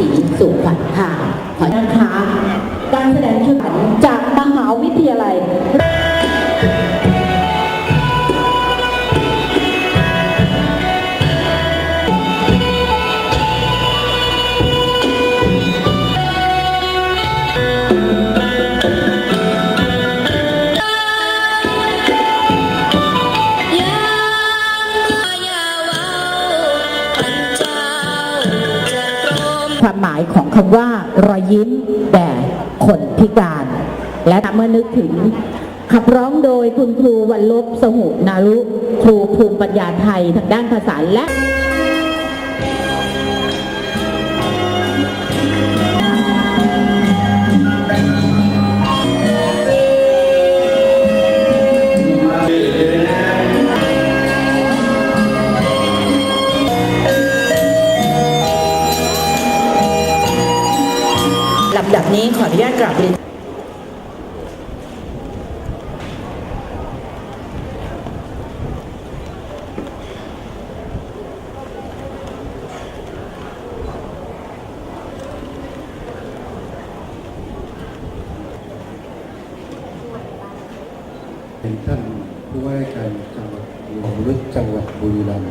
สีสุขวัญค่ะขอนะคะการแสดงชุดจากมหาวิทยาลัย ความหมายของคำว่ารอยยิ้มแด่คนพิการ และเมื่อนึกถึงขับร้องโดยคุณครูวันลบสหุนารุครูภูมิปัญญาไทยทางด้านภาษาและ ลำดับนี้ขออนุญาตกราบเรียนเป็นท่านผู้ว่าราชการจังหวัดของลึกจังหวัดบุรีรัมย์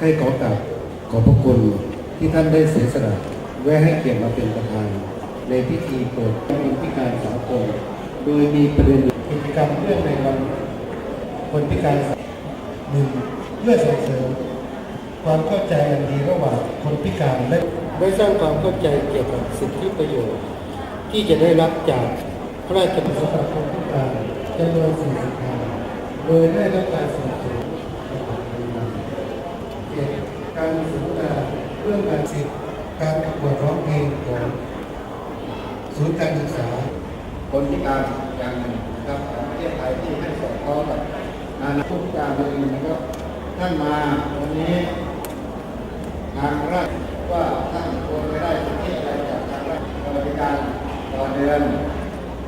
ให้ขอกราบขอบพระคุณที่ท่านได้เสียสละแวะให้เกียรติมาเป็นประธาน ในพิธีเปิดคนพิการสากลโดยมีประเด็นกิจกรรมเรื่องในวันคนพิการหนึ่งเพื่อส่งเสริมความเข้าใจอันดีระหว่างคนพิการและได้สร้างความเข้าใจเกี่ยวกับสิทธิประโยชน์ ที่จะได้รับจากพระราชบัญญัติสำหรับคนพิการจำนวน40งานโดยได้รับการสนับสนุนการิษัทเกี่ยวกับการสนทนาเรื่องการสิทธิการประกวดร้องเพลงของ ศูนย์การศึกษา คนพิการอย่างหนึ่งนะครับของประเทศไทยที่ให้สอดคล้องกับนานาผู้พิการเองนะครับท่านมาวันนี้ทางราชว่าท่านควรไม่ได้สิทธิอะไรจากทางราชบริการต่อเดือน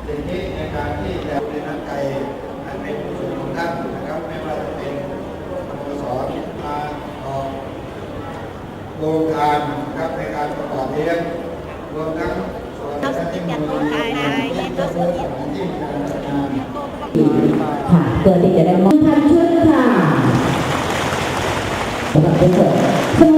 สิทธิในการที่จะในน้ำใจอันเป็นผู้ส่วนของท่านนะครับไม่ว่าจะเป็นสอนมาออกโรงทานนะครับในการประกอบเลี้ยงรวมทั้งส่วนที่มีที่ตัวสถานที่การจัดงาน ค่ะ แล้วมอบท่านชุดค่ะสำหรับทุกคนสโมสรเรา